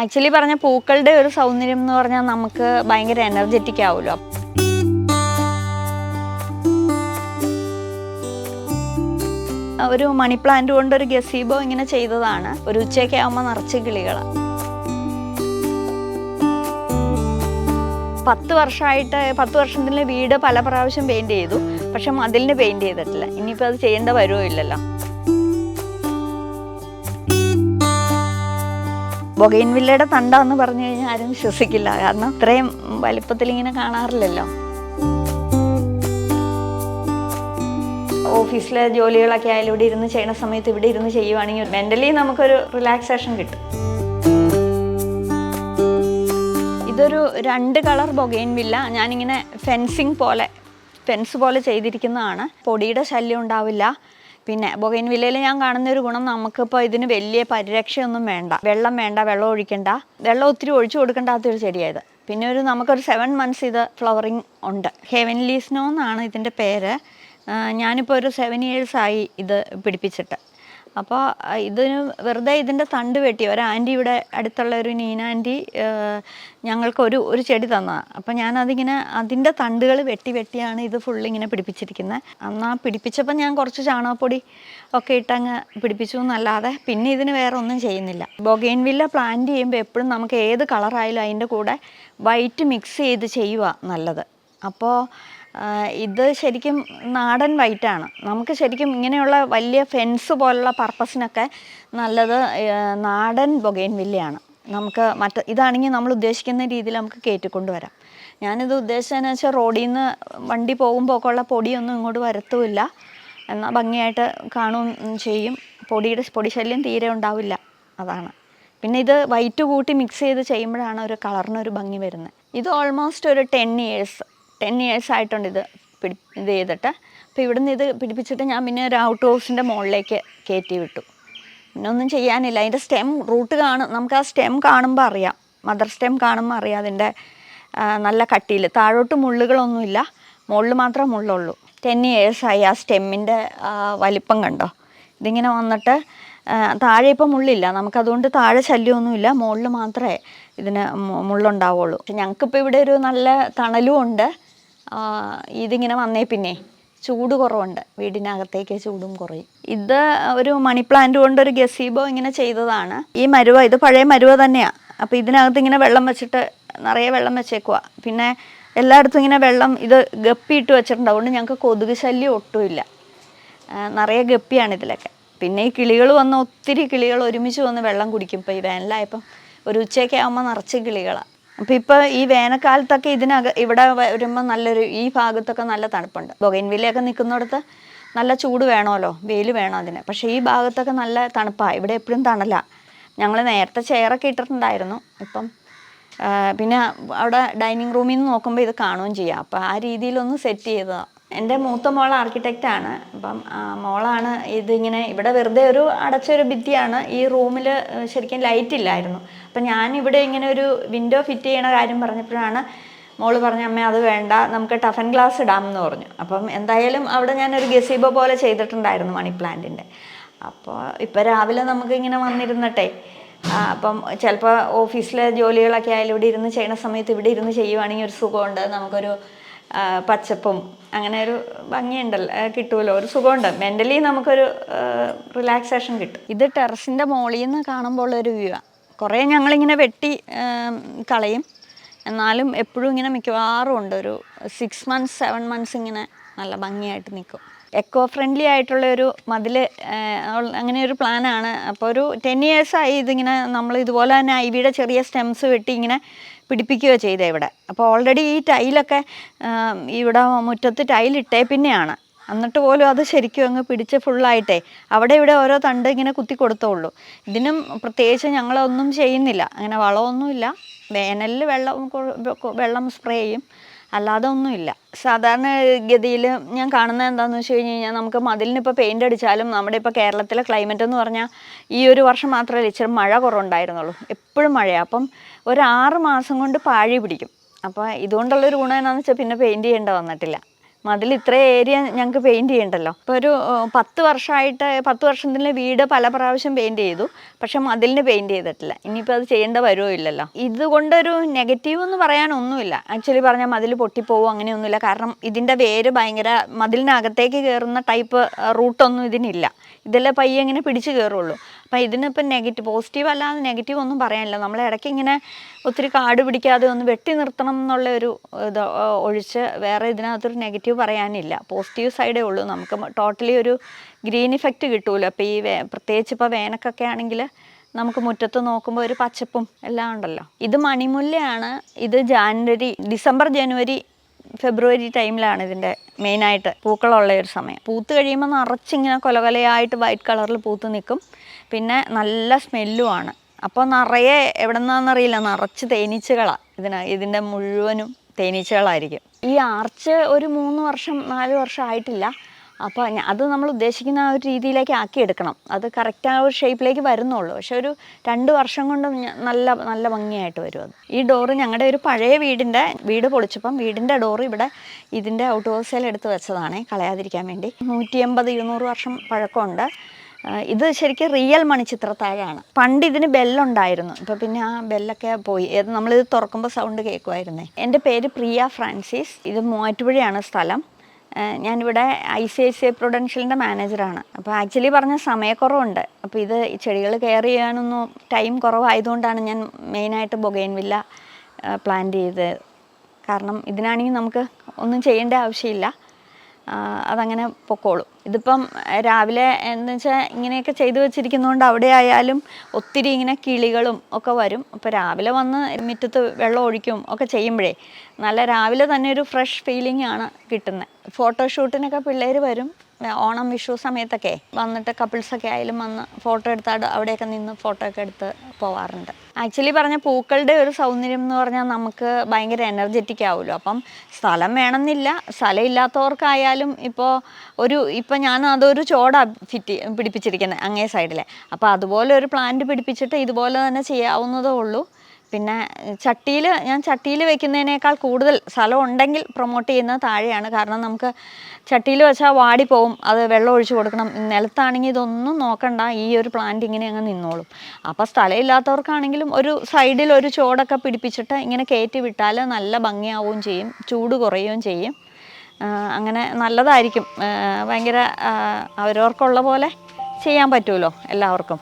Actually പറഞ്ഞ പൂക്കളുടെ ഒരു സൗന്ദര്യം എന്ന് പറഞ്ഞാൽ നമുക്ക് ഭയങ്കര എനർജറ്റിക് ആവുമല്ലോ ഒരു മണി പ്ലാന്റ് കൊണ്ട് ഒരു ഗസീബോ ഇങ്ങനെ ചെയ്തതാണ്. ഒരു ഉച്ചയൊക്കെ ആകുമ്പോൾ നിറച്ച് കിളികളാണ് പത്ത് വർഷമായിട്ട് പത്ത് വർഷത്തിന്റെ വീട് പല പ്രാവശ്യം പെയിന്റ് ചെയ്തു. പക്ഷെ മതിലിന് പെയിന്റ് ചെയ്തിട്ടില്ല. ഇനിയിപ്പോൾ അത് ചെയ്യേണ്ട വരുമോ ഇല്ലല്ലോ. ബൊഗൈൻവില്ലയുടെ തണ്ടാന്ന് പറഞ്ഞു കഴിഞ്ഞാൽ ആരും വിശ്വസിക്കില്ല. കാരണം ഇത്രയും വലിപ്പത്തിൽ ഇങ്ങനെ കാണാറില്ലല്ലോ. ഓഫീസിലെ ജോലികളൊക്കെ ആയാലും ഇവിടെ ഇരുന്ന് ചെയ്യുന്ന സമയത്ത് ഇവിടെ ഇരുന്ന് ചെയ്യുവാണെങ്കിൽ മെന്റലി നമുക്കൊരു റിലാക്സേഷൻ കിട്ടും. ഇതൊരു രണ്ട് കളർ ബൊഗൈൻവില്ല ഞാനിങ്ങനെ ഫെൻസിങ് പോലെ ഫെൻസ് പോലെ ചെയ്തിരിക്കുന്നതാണ്. പൊടിയുടെ ശല്യം ഉണ്ടാവില്ല. പിന്നെ ബൊഗൈൻ വില്ലയിൽ ഞാൻ കാണുന്ന ഒരു ഗുണം നമുക്കിപ്പോൾ ഇതിന് വലിയ പരിരക്ഷയൊന്നും വേണ്ട. വെള്ളം വേണ്ട വെള്ളം ഒഴിക്കണ്ട. വെള്ളം ഒത്തിരി ഒഴിച്ചു കൊടുക്കേണ്ടാത്തൊരു ചെടിയായത്. പിന്നെ ഒരു നമുക്കൊരു സെവൻ മന്ത്സ് ഇത് ഫ്ലവറിങ് ഉണ്ട്. ഹെവൻലി സ്നോ എന്നാണ് ഇതിന്റെ പേര്. ഞാനിപ്പോൾ ഒരു സെവൻ ഇയേഴ്സായി ഇത് പിടിപ്പിച്ചിട്ട്. അപ്പോൾ ഇതിന് വെറുതെ ഇതിന്റെ തണ്ട് വെട്ടി. ഒരു ആന്റി ഇവിടെ അടുത്തുള്ള ഒരു നീന ആന്റി ഞങ്ങൾക്ക് ഒരു ചെടി തന്നതാണ് അപ്പോൾ ഞാനതിങ്ങനെ അതിന്റെ തണ്ടുകൾ വെട്ടി വെട്ടിയാണ് ഇത് ഫുള്ള് ഇങ്ങനെ പിടിപ്പിച്ചിരിക്കുന്നത് അന്ന് ആ പിടിപ്പിച്ചപ്പോൾ ഞാൻ കുറച്ച് ചാണകപ്പൊടി ഒക്കെ ഇട്ടങ്ങ് പിടിപ്പിച്ചു എന്നല്ലാതെ പിന്നെ ഇതിന് വേറെ ഒന്നും ചെയ്യുന്നില്ല. ബൊഗെയിൻ വില്ല പ്ലാന്റ് ചെയ്യുമ്പോൾ എപ്പോഴും നമുക്ക് ഏത് കളറായാലും അതിന്റെ കൂടെ വൈറ്റ് മിക്സ് ചെയ്ത് ചെയ്യുക നല്ലത്. അപ്പോൾ ഇത് ശരിക്കും നാടൻ വൈറ്റാണ് നമുക്ക് ശരിക്കും ഇങ്ങനെയുള്ള വലിയ ഫെൻസ് പോലുള്ള പർപ്പസിനൊക്കെ നല്ലത് നാടൻ ബൊഗൈൻ വില്ലയാണ്. നമുക്ക് മറ്റ് ഇതാണെങ്കിൽ നമ്മൾ ഉദ്ദേശിക്കുന്ന രീതിയിൽ നമുക്ക് കയറ്റിക്കൊണ്ടുവരാം. ഞാനിത് ഉദ്ദേശിച്ചതെന്ന് വെച്ചാൽ റോഡിൽ നിന്ന് വണ്ടി പോകുമ്പോൾ ഒക്കെ ഉള്ള പൊടിയൊന്നും ഇങ്ങോട്ട് വരത്തുമില്ല. എന്നാൽ ഭംഗിയായിട്ട് കാണുകയും ചെയ്യും. പൊടിയുടെ പൊടി ശല്യം തീരെ ഉണ്ടാവില്ല. അതാണ്. പിന്നെ ഇത് വൈറ്റ് കൂട്ടി മിക്സ് ചെയ്ത് ചെയ്യുമ്പോഴാണ് ഒരു കളറിനൊരു ഭംഗി വരുന്നത്. ഇത് ഓൾമോസ്റ്റ് ഒരു ടെൻ ഇയേഴ്സ് ടെൻ ഇയേഴ്സ് ആയിട്ടുണ്ട് ഇത് പിടി ഇത് ചെയ്തിട്ട്. അപ്പോൾ ഇവിടുന്ന് ഇത് പിടിപ്പിച്ചിട്ട് ഞാൻ പിന്നെ ഒരു ഔട്ട് ഹൗസിന്റെ മുകളിലേക്ക് കയറ്റി വിട്ടു. പിന്നെ ഒന്നും ചെയ്യാനില്ല. അതിന്റെ സ്റ്റെം റൂട്ട് കാണും. നമുക്ക് ആ സ്റ്റെം കാണുമ്പോൾ അറിയാം. മദർ സ്റ്റെം കാണുമ്പോൾ അറിയാം അതിന്റെ നല്ല കട്ടിയിൽ താഴോട്ട് മുള്ളുകളൊന്നുമില്ല. മുകളിൽ മാത്രമേ മുള്ളുള്ളൂ. ടെൻ ഇയേഴ്സായി ആ സ്റ്റെമ്മിന്റെ വലിപ്പം കണ്ടോ? ഇതിങ്ങനെ വന്നിട്ട് താഴെ ഇപ്പം മുള്ളില്ല. നമുക്കതുകൊണ്ട് താഴെ ശല്യമൊന്നുമില്ല. മുകളിൽ മാത്രമേ ഇതിന് മുള്ളുണ്ടാവുള്ളൂ. ഞങ്ങൾക്കിപ്പോൾ ഇവിടെ ഒരു നല്ല തണലും ഉണ്ട്. ഇതിങ്ങനെ വന്നേ പിന്നെ ചൂട് കുറവുണ്ട്. വീടിനകത്തേക്ക് ചൂടും കുറയും. ഇത് ഒരു മണി പ്ലാന്റ് കൊണ്ട് ഒരു ഗസീബോ ഇങ്ങനെ ചെയ്തതാണ്. ഈ മരുവ ഇത് പഴയ മരുവ തന്നെയാണ് അപ്പോൾ ഇതിനകത്ത് ഇങ്ങനെ വെള്ളം വെച്ചിട്ട് നിറയെ വെള്ളം വെച്ചേക്കുക പിന്നെ എല്ലായിടത്തും ഇങ്ങനെ വെള്ളം ഇത് ഗപ്പിയിട്ട് വെച്ചിട്ടുണ്ട്. അതുകൊണ്ട് ഞങ്ങൾക്ക് കൊതുക് ശല്യം ഒട്ടുമില്ല. നിറയെ ഗപ്പിയാണ് ഇതിലൊക്കെ. പിന്നെ ഈ കിളികൾ വന്ന് ഒത്തിരി കിളികൾ ഒരുമിച്ച് വന്ന് വെള്ളം കുടിക്കും. ഇപ്പോൾ ഈ വേനലായപ്പം ഒരു ഉച്ചയൊക്കെ ആകുമ്പോൾ നിറച്ച് കിളികളാണ് അപ്പോൾ ഇപ്പൊ ഈ വേനൽക്കാലത്തൊക്കെ ഇതിനക ഇവിടെ വരുമ്പോൾ നല്ലൊരു ഈ ഭാഗത്തൊക്കെ നല്ല തണുപ്പുണ്ട്. ബൊഗൈൻവില്ലയൊക്കെ നിൽക്കുന്നിടത്ത് നല്ല ചൂട് വേണമല്ലോ വെയിൽ വേണം അതിന്. പക്ഷേ ഈ ഭാഗത്തൊക്കെ നല്ല തണുപ്പാണ് ഇവിടെ എപ്പോഴും തണല. ഞങ്ങൾ നേരത്തെ ചെയറൊക്കെ ഇട്ടിട്ടുണ്ടായിരുന്നു. ഇപ്പം പിന്നെ അവിടെ ഡൈനിങ് റൂമിൽ നിന്ന് നോക്കുമ്പോൾ ഇത് കാണുകയും ചെയ്യാം. അപ്പോൾ ആ രീതിയിലൊന്ന് സെറ്റ് ചെയ്തതാണ് എന്റെ മൂത്ത മോൾ ആർക്കിടെക്റ്റ് ആണ്. അപ്പം മോളാണ് ഇതിങ്ങനെ ഇവിടെ വെറുതെ ഒരു അടച്ചൊരു ഭിത്തിയാണ് ഈ റൂമിൽ ശരിക്കും ലൈറ്റ് ഇല്ലായിരുന്നു. അപ്പം ഞാൻ ഇവിടെ ഇങ്ങനെ ഒരു വിൻഡോ ഫിറ്റ് ചെയ്യണ കാര്യം പറഞ്ഞപ്പോഴാണ് മോൾ പറഞ്ഞ അമ്മ അത് വേണ്ട നമുക്ക് ടഫൻ ഗ്ലാസ് ഇടാം എന്ന് പറഞ്ഞു. അപ്പം എന്തായാലും അവിടെ ഞാനൊരു ഗസീബോ പോലെ ചെയ്തിട്ടുണ്ടായിരുന്നു മണി പ്ലാന്റിന്റെ അപ്പോൾ ഇപ്പോൾ രാവിലെ നമുക്ക് ഇങ്ങനെ വന്നിരുന്നട്ടെ അപ്പം ചിലപ്പോൾ ഓഫീസിലെ ജോലികളൊക്കെ ആയാലും ഇവിടെ ഇരുന്ന് ചെയ്യണ സമയത്ത് ഇവിടെ ഇരുന്ന് ചെയ്യുവാണെങ്കിൽ ഒരു സുഖമുണ്ട്. നമുക്കൊരു പച്ചപ്പും അങ്ങനെ ഒരു ഭംഗിയുണ്ടല്ലോ കിട്ടുമല്ലോ ഒരു സുഖമുണ്ട്. മെന്റലി നമുക്കൊരു റിലാക്സേഷൻ കിട്ടും. ഇത് ടെറസിന്റെ മുകളിൽ നിന്ന് കാണുമ്പോൾ ഉള്ളൊരു വ്യൂ ആണ് കുറേ ഞങ്ങളിങ്ങനെ വെട്ടി കളയും. എന്നാലും എപ്പോഴും ഇങ്ങനെ മിക്കവാറും ഉണ്ട്. ഒരു സിക്സ് മന്ത്സ് സെവൻ മന്ത്സ് ഇങ്ങനെ നല്ല ഭംഗിയായിട്ട് നിൽക്കും. എക്കോ ഫ്രണ്ട്ലി ആയിട്ടുള്ള ഒരു മതിൽ അങ്ങനെ ഒരു പ്ലാനാണ് അപ്പോൾ ഒരു ടെൻ ഇയേഴ്സായി ഇതിങ്ങനെ നമ്മൾ ഇതുപോലെ തന്നെ ഐവിയുടെ ചെറിയ സ്റ്റെംസ് വെട്ടി ഇങ്ങനെ പിടിപ്പിക്കുകയോ ചെയ്തേ ഇവിടെ. അപ്പോൾ ഓൾറെഡി ഈ ടൈലൊക്കെ ഇവിടെ മുറ്റത്ത് ടൈലിട്ടേ പിന്നെയാണ്. എന്നിട്ട് പോലും അത് ശരിക്കും അങ്ങ് പിടിച്ച് ഫുള്ളായിട്ടേ അവിടെ ഇവിടെ ഓരോ തണ്ട് ഇങ്ങനെ കുത്തി കൊടുത്തോളൂ. ഇതിനും പ്രത്യേകിച്ച് ഞങ്ങളൊന്നും ചെയ്യുന്നില്ല. അങ്ങനെ വളമൊന്നുമില്ല. വേനലിൽ വെള്ളം വെള്ളം സ്പ്രേ ചെയ്യും. അല്ലാതെ ഒന്നുമില്ല. സാധാരണ ഗതിയിൽ ഞാൻ കാണുന്നത് എന്താണെന്ന് വെച്ച് കഴിഞ്ഞ് കഴിഞ്ഞാൽ നമുക്ക് മതിലിന് ഇപ്പോൾ പെയിന്റ് അടിച്ചാലും നമ്മുടെ ഇപ്പോൾ കേരളത്തിലെ ക്ലൈമറ്റ് എന്ന് പറഞ്ഞാൽ ഈ ഒരു വർഷം മാത്രമല്ല ഇച്ചിരി മഴ കുറവുണ്ടായിരുന്നുള്ളൂ. എപ്പോഴും മഴയാണ് അപ്പം ഒരു ആറ് മാസം കൊണ്ട് പാഴി പിടിക്കും. അപ്പോൾ ഇതുകൊണ്ടുള്ളൊരു ഗുണം എന്താണെന്ന് വെച്ചാൽ പിന്നെ പെയിന്റ് ചെയ്യേണ്ട വന്നിട്ടില്ല. മതിൽ ഇത്ര ഏരിയ ഞങ്ങൾക്ക് പെയിന്റ് ചെയ്യണ്ടല്ലോ. ഇപ്പോൾ ഒരു പത്ത് വർഷമായിട്ട് പത്ത് വർഷത്തിലെ വീട് പല പ്രാവശ്യം പെയിന്റ് ചെയ്തു പക്ഷെ മതിലിന് പെയിന്റ് ചെയ്തിട്ടില്ല. ഇനിയിപ്പോൾ അത് ചെയ്യേണ്ട വരുമോ ഇല്ലല്ലോ. ഇതുകൊണ്ടൊരു നെഗറ്റീവ് എന്ന് പറയാനൊന്നുമില്ല. ആക്ച്വലി പറഞ്ഞാൽ മതിൽ പൊട്ടിപ്പോവും അങ്ങനെയൊന്നുമില്ല. കാരണം ഇതിന്റെ വേര് ഭയങ്കര മതിലിനകത്തേക്ക് കയറുന്ന ടൈപ്പ് റൂട്ടൊന്നും ഇതിനില്ല. ഇതെല്ലാം പയ്യെ ഇങ്ങനെ പിടിച്ച് കയറുള്ളൂ അപ്പം ഇതിനിപ്പം നെഗറ്റീവ് പോസിറ്റീവ് അല്ലാതെ നെഗറ്റീവ് ഒന്നും പറയാനില്ല. നമ്മൾ ഇടയ്ക്ക് ഇങ്ങനെ ഒത്തിരി കാട് പിടിക്കാതെ ഒന്ന് വെട്ടി നിർത്തണം എന്നുള്ള ഒരു ഇത് ഒഴിച്ച് വേറെ ഇതിനകത്തൊരു നെഗറ്റീവ് പറയാനില്ല. പോസിറ്റീവ് സൈഡേ ഉള്ളൂ. നമുക്ക് ടോട്ടലി ഒരു ഗ്രീൻ ഇഫക്റ്റ് കിട്ടൂല. അപ്പോൾ ഈ വേ പ്രത്യേകിച്ച് ഇപ്പോൾ വേനക്കൊക്കെ ആണെങ്കിൽ നമുക്ക് മുറ്റത്ത് നോക്കുമ്പോൾ ഒരു പച്ചപ്പും എല്ലാം ഉണ്ടല്ലോ. ഇത് മണിമുല്ലയാണ്. ഇത് ജാനുവരി ഡിസംബർ ജനുവരി ഫെബ്രുവരി ടൈമിലാണ് ഇതിന്റെ മെയിനായിട്ട് പൂക്കളുള്ള ഒരു സമയം. പൂത്ത് കഴിയുമ്പോൾ നിറച്ചിങ്ങനെ കൊലകൊലയായിട്ട് വൈറ്റ് കളറിൽ പൂത്ത് നിൽക്കും. പിന്നെ നല്ല സ്മെല്ലുമാണ്. അപ്പോൾ നിറയെ എവിടെ നിന്നാണെന്നറിയില്ല നിറച്ച് തേനീച്ചകളാണ് ഇതിന് ഇതിന്റെ മുഴുവനും തേനീച്ചകളായിരിക്കും. ഈ ആർച്ച് ഒരു മൂന്ന് വർഷം നാല് വർഷം ആയിട്ടില്ല. അപ്പോൾ അത് നമ്മൾ ഉദ്ദേശിക്കുന്ന ആ ഒരു രീതിയിലേക്ക് ആക്കി എടുക്കണം. അത് കറക്റ്റ് ആ ഒരു ഷേപ്പിലേക്ക് വരുന്നുള്ളൂ. പക്ഷെ ഒരു രണ്ട് വർഷം കൊണ്ട് നല്ല നല്ല ഭംഗിയായിട്ട് വരും അത്. ഈ ഡോറ് ഞങ്ങളുടെ ഒരു പഴയ വീടിന്റെ വീട് പൊളിച്ചപ്പം വീടിന്റെ ഡോറ് ഇവിടെ ഇതിന്റെ ഔട്ട് ഹൗസിൽ എടുത്ത് വെച്ചതാണ്. കളയാതിരിക്കാൻ വേണ്ടി. നൂറ്റി എൺപത് ഇരുന്നൂറ് വർഷം പഴക്കമുണ്ട്. ഇത് ശരിക്കും റിയൽ മണിച്ചിത്രത്താഴാണ് പണ്ട് ഇതിന് ബെല്ലുണ്ടായിരുന്നു. ഇപ്പോൾ പിന്നെ ആ ബെല്ലൊക്കെ പോയി. നമ്മളിത് തുറക്കുമ്പോൾ സൗണ്ട് കേൾക്കുമായിരുന്നേ എന്റെ പേര് പ്രിയ ഫ്രാൻസിസ്. ഇത് മൂവാറ്റുപുഴയാണ് സ്ഥലം. ഞാനിവിടെ I C I C I പ്രൊഡൻഷ്യലിന്റെ മാനേജറാണ്. അപ്പോൾ ആക്ച്വലി പറഞ്ഞ സമയക്കുറവുണ്ട്. അപ്പോൾ ഇത് ചെടികൾ കെയർ ചെയ്യാനൊന്നും ടൈം കുറവായതുകൊണ്ടാണ് ഞാൻ മെയിനായിട്ട് ബൊഗൈൻവില്ല പ്ലാൻ ചെയ്തത്. കാരണം ഇതിനാണെങ്കിൽ നമുക്ക് ഒന്നും ചെയ്യേണ്ട ആവശ്യമില്ല. അതങ്ങനെ പൊക്കോളും. ഇതിപ്പം രാവിലെ എന്ന് വെച്ചാൽ ഇങ്ങനെയൊക്കെ ചെയ്തു വെച്ചിരിക്കുന്നതുകൊണ്ട് അവിടെ ആയാലും ഒത്തിരി ഇങ്ങനെ കിളികളും ഒക്കെ വരും. അപ്പോൾ രാവിലെ വന്ന് മുറ്റത്ത് വെള്ളം ഒഴിക്കും ഒക്കെ ചെയ്യുമ്പോഴേ നല്ല രാവിലെ തന്നെ ഒരു ഫ്രഷ് ഫീലിംഗ് ആണ് കിട്ടുന്നത് ഫോട്ടോഷൂട്ടിനൊക്കെ പിള്ളേർ വരും. ഓണം വിഷു സമയത്തൊക്കെ വന്നിട്ട് കപ്പിൾസൊക്കെ ആയാലും വന്ന് ഫോട്ടോ എടുത്താൽ അവിടെയൊക്കെ നിന്ന് ഫോട്ടോ ഒക്കെ എടുത്ത് പോവാറുണ്ട്. ആക്ച്വലി പറഞ്ഞ പൂക്കളുടെ ഒരു സൗന്ദര്യം എന്ന് പറഞ്ഞാൽ നമുക്ക് ഭയങ്കര എനർജറ്റിക് ആവുമല്ലോ അപ്പം സ്ഥലം വേണമെന്നില്ല സ്ഥലം ഇല്ലാത്തവർക്കായാലും ഇപ്പോൾ ഒരു ഇപ്പം ഞാൻ അതൊരു ചോട ഫിറ്റ് പിടിപ്പിച്ചിരിക്കുന്നത് അങ്ങേ സൈഡിലെ അപ്പോൾ അതുപോലെ ഒരു പ്ലാന്റ് പിടിപ്പിച്ചിട്ട് ഇതുപോലെ തന്നെ ചെയ്യാവുന്നതേ ഉള്ളൂ. പിന്നെ ചട്ടിയിൽ ഞാൻ ചട്ടിയിൽ വെക്കുന്നതിനേക്കാൾ കൂടുതൽ സ്ഥലം ഉണ്ടെങ്കിൽ പ്രൊമോട്ട് ചെയ്യുന്നത് താഴെയാണ്. കാരണം നമുക്ക് ചട്ടിയിൽ വെച്ചാൽ വാടിപ്പോവും അത് വെള്ളം ഒഴിച്ചു കൊടുക്കണം. നിലത്താണെങ്കിൽ ഇതൊന്നും നോക്കണ്ട ഈ ഒരു പ്ലാന്റ് ഇങ്ങനെ അങ്ങ് നിന്നോളും. അപ്പോൾ സ്ഥലം ഇല്ലാത്തവർക്കാണെങ്കിലും ഒരു സൈഡിൽ ഒരു ചോടൊക്കെ പിടിപ്പിച്ചിട്ട് ഇങ്ങനെ കയറ്റി വിട്ടാൽ നല്ല ഭംഗിയാവുകയും ചെയ്യും ചൂട് കുറയുകയും ചെയ്യും. അങ്ങനെ നല്ലതായിരിക്കും. ഭയങ്കര അവരവർക്കുള്ള പോലെ ചെയ്യാൻ പറ്റുമല്ലോ എല്ലാവർക്കും.